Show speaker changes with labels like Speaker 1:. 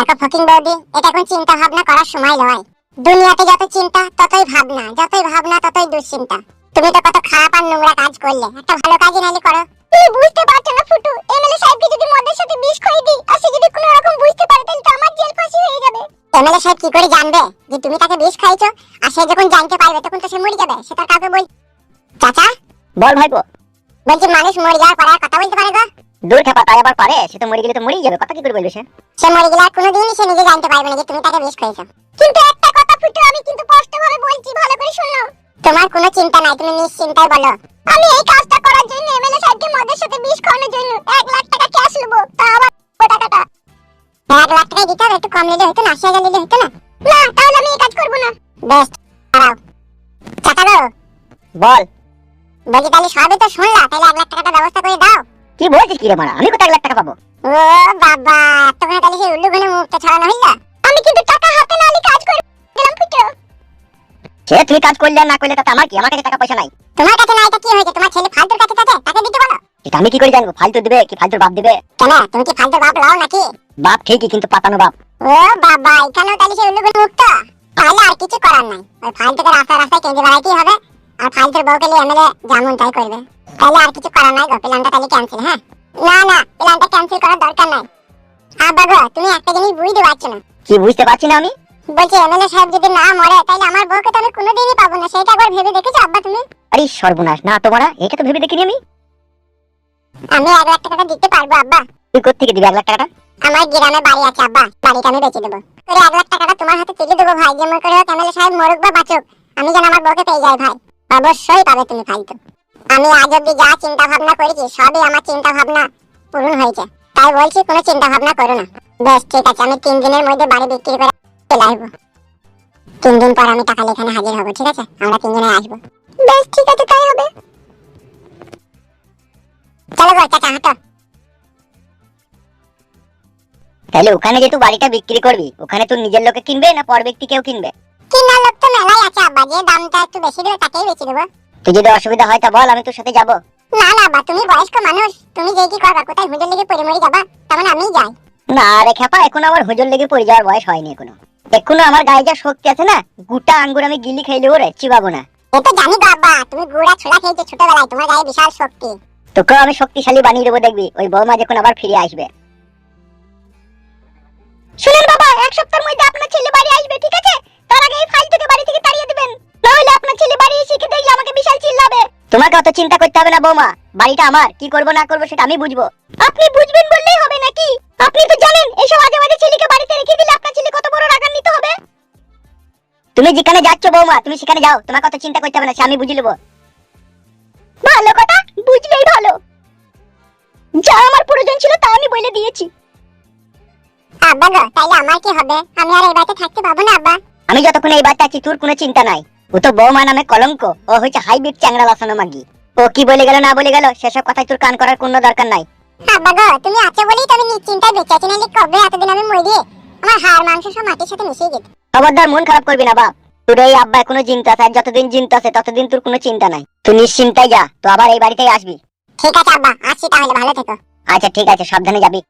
Speaker 1: দেখো ফকিং বৌদি এটা এখন চিন্তা ভাবনা করার সময় নয়। দুনিয়াতে যত চিন্তা ততই ভাবনা যতই ভাবনা ততই দুশ্চিন্তা। তুমি তো কত খারাপ আর নোংরা কাজ করলে একটা ভালো কাজই নাইলে করো। তুমি বুঝতে পারছ না ফুটু এমএলএ সাহেবকে যদি মদের সাথে বিষ খাইয়ে দিই আর সে যদি কোনো রকম বুঝতে পারে তাহলে তো আমার জেল ফাঁসি হয়ে যাবে। এমএলএ সাহেব কি করে জানবে যে তুমি তাকে বিষ খাইছো আর সে যখন জানতে পারবে তখন তো সে মরে যাবে সে তার কাউকে বল চাচা?
Speaker 2: বল ভাইপো
Speaker 1: বলছি মানুষ মরে যাওয়ার পরে কথা বলতে পারে গো।
Speaker 2: দূর খেপা তাই আবার পারে সে তো মরে গেলে তো মরেই যাবে কথা কি করে বলবে সে?
Speaker 1: সে মরে গেলে আর কোনোদিনই সে নিজে জানতে পারবে না যে তুমি তাকে বিষ খাইছো কিন্তু একটা কথা ফুটু আমি কিন্তু স্পষ্ট ভাবে বলছি ভালো করে শোনো। তোমার কোনো চিন্তা নাই তুমি নিশ্চিন্তায় বলো। আমি এই কাজটা করার জন্য এমএলএ সাহেবকে মদের সাথে বিষ খাওয়ানোর জন্য এক লাখ টাকা ক্যাশ নেব তা আবার টাকাটা। এক লাখ টাকাই দিতে হবে একটু কম নিলে হতো না আশি হাজার নিলে হতো না। না তাহলে আমি এই কাজ করব না। বেশ দাঁড়াও। চাচা
Speaker 2: বল।
Speaker 1: বলছি তাহলে সবই তো শুনলা তাহলে এক লাখ টাকাটা ব্যবস্থা করে দাও।
Speaker 2: কি বলছিস কি রে মারা? আমি কোথায় এক লাখ টাকা পাবো?
Speaker 1: ও বাবা তোমরা তাহলে সেই উল্লু ঘনে মুখটা ছড়ানো হইলা? আমি কিন্তু টাকা হাতে না নিয়ে কাজ করে গেলাম ফুটো
Speaker 2: সে তুমি কাজ করলে না করলে তাতে আমার কি? আমার কাছে টাকা পয়সা নাই।
Speaker 1: তোমার কাছে না এটা কি হয়েছে? তোমার ছেলে ফালতুর কাছে থাকে তাকে দিতে বলো।
Speaker 2: এটা আমি কি করে জানব? ফালতু দিবে কি? ফালতুর বাপ দিবে?
Speaker 1: কেন? তুমি কি ফালতুর বাপ লাও নাকি?
Speaker 2: বাপ ঠিকই কিন্তু পাতানো বাপ।
Speaker 1: ও বাবা এখানেও তাহলে সেই উল্লু ঘনে মুক্ত? তাহলে আর কিছু করার নাই। ওই ফালতুকে রাস্তায় রাস্তায় কেঁদে বেড়াইতেই হবে। আর ফালতুর বউকে নিয়ে এমএলএ যেমন তাই করবে। তাহলে আর কিছু করার নাই গো প্ল্যানটা তাহলে ক্যান্সেল হ্যাঁ? না না প্ল্যানটা ক্যান্সেল করার দরকার নাই। আব্বা গো তুমি একটা জিনিস বুঝতে পারছ না।
Speaker 2: কি বুঝতে পারছি না আমি?
Speaker 1: বলছি এমএলএ সাহেব যদি না মরে তাহলে আমার বউকে তো আমি কোনোদিনই পাবো না। সেটা একবার ভেবে দেখেছ আব্বা তুমি?
Speaker 2: আরে সর্বনাশ না তোমারা এটা তো ভেবে দেখিনি আমি।
Speaker 1: আমি এক লাখ টাকাটা দিতে পারব আব্বা।
Speaker 2: তুই কোথেকে দিবি এক লাখ টাকাটা?
Speaker 1: আমার গ্রামে বাড়ি আছে আব্বা বাড়িটা আমি বেচে দেবো। করে এক লাখ টাকাটা তোমার হাতে তুলে দেবো ভাই যেমন করে হোক এমএলএ সাহেব মরুক বা বাঁচুক। আমি যেন আমার বউকে পেয়ে যাই ভাই। অবশ্যই পাবে তুমি ফালতু। আমি আজ অব্দি যা চিন্তা ভাবনা করেছি, সবই আমার চিন্তা ভাবনা পূরণ হয়েছে। তাই বলছি, কোনো চিন্তা ভাবনা করো না। বেশ, ঠিক আছে, আমি তিন দিনের মধ্যে বাড়ি বিক্রি করে চলে আসব। তিন দিন পর আমি টাকা এখানে হাজির হব, ঠিক আছে? আমরা তিনজনে আসব। বেশ, ঠিক আছে, তাই হবে। চলো গো, চাচা, হাঁটো।
Speaker 2: তাহলে ওখানে যে তুই বাড়িটা বিক্রি করবি, ওখানে তুই নিজের লোকে কিনবে না পর ব্যক্তি কেউ কিনবে?
Speaker 1: কিনার লোক তো মেলাই আছে আব্বা। যে দামটা একটু বেশি দেবে তাকেই বেশি দেবো।
Speaker 2: তুই যদি অসুবিধা হয় তা বল আমি তোর সাথে যাব।
Speaker 1: না না আব্বা তুমি বয়স্ক মানুষ। তুমি যেই কি করবা কোথায় হুজুর লেগে পড়ে মরে যাবা? তেমন আমিই যাই।
Speaker 2: না রে খেপা এখন আমার হুজুর লেগে পড়ে যাওয়ার বয়স হয়নি এখনও। এখনও আমার গায়ে যা শক্তি আছে না গোটা আঙ্গুর আমি গিলি খাইলেও রে চিবাবো না।
Speaker 1: এ তো জানি গো আব্বা তুমি গুড়া ছোলা খেয়েছো ছোটবেলায় তোমার গায়ে বিশাল শক্তি।
Speaker 2: তোকেও আমি শক্তিশালী বানিয়ে দেবো দেখবি ওই বৌমা যখন আবার ফিরে আসবে। শুনেন বাবা এক সপ্তাহের মধ্যে তোমাকে অত চিন্তা করতে হবে না বৌমা। বাড়িটা আমার। কি করব না করব সেটা আমি বুঝব। আপনি বুঝবেন বললেই হবে নাকি? আপনি তো জানেন এইসব আজে বাজে ছেলেকে বাড়িতে রেখে দিলে আপনার ছেলে কত বড় রাগান্বিত হবে? তুমি যেখানে যাচ্ছ বৌমা তুমি সেখানে যাও। তোমার কত চিন্তা করতে হবে না সে আমি বুঝে নেব। ভালো কথা বুঝলেই ভালো। যা আমার প্রয়োজন ছিল তা আমি বলে দিয়েছি।
Speaker 1: আব্বা গো তাইলে আমার কি হবে? আমি আর এই বাড়িতে থাকতে পাবো না আব্বা?
Speaker 2: আমি যতক্ষণ এই বাচ্চা আছি তোর কোনো চিন্তা নাই। ও তো বৌমা নামে কলঙ্ক। ও হচ্ছে হাইব্রিড চ্যাংড়া লাসানো মাগি। ও কি বলে গেল না বলে গেল সেসব কথাই তোর কান করার কোনো দরকার নাই।
Speaker 1: আব্বা গো তুমি আছো বলেই তো আমি নিশ্চিন্তায় বেঁচে আছি নাহলে কবে এতদিন আমি মরি আমার হাড় মাংস সব মাটির সাথে যেত
Speaker 2: খবরদার মন খারাপ করবি না বাপ। তোর এই আব্বা এখনও চিন্তা আছে যতদিন চিন্তা আছে ততদিন তোর কোনো চিন্তা নাই। তুই নিশ্চিন্তায় যা তো আবার এই বাড়িতেই আসবি।
Speaker 1: ঠিক আছে আব্বা আসছি তাহলে ভালো থেকো।
Speaker 2: আচ্ছা ঠিক আছে সাবধানে যাবি।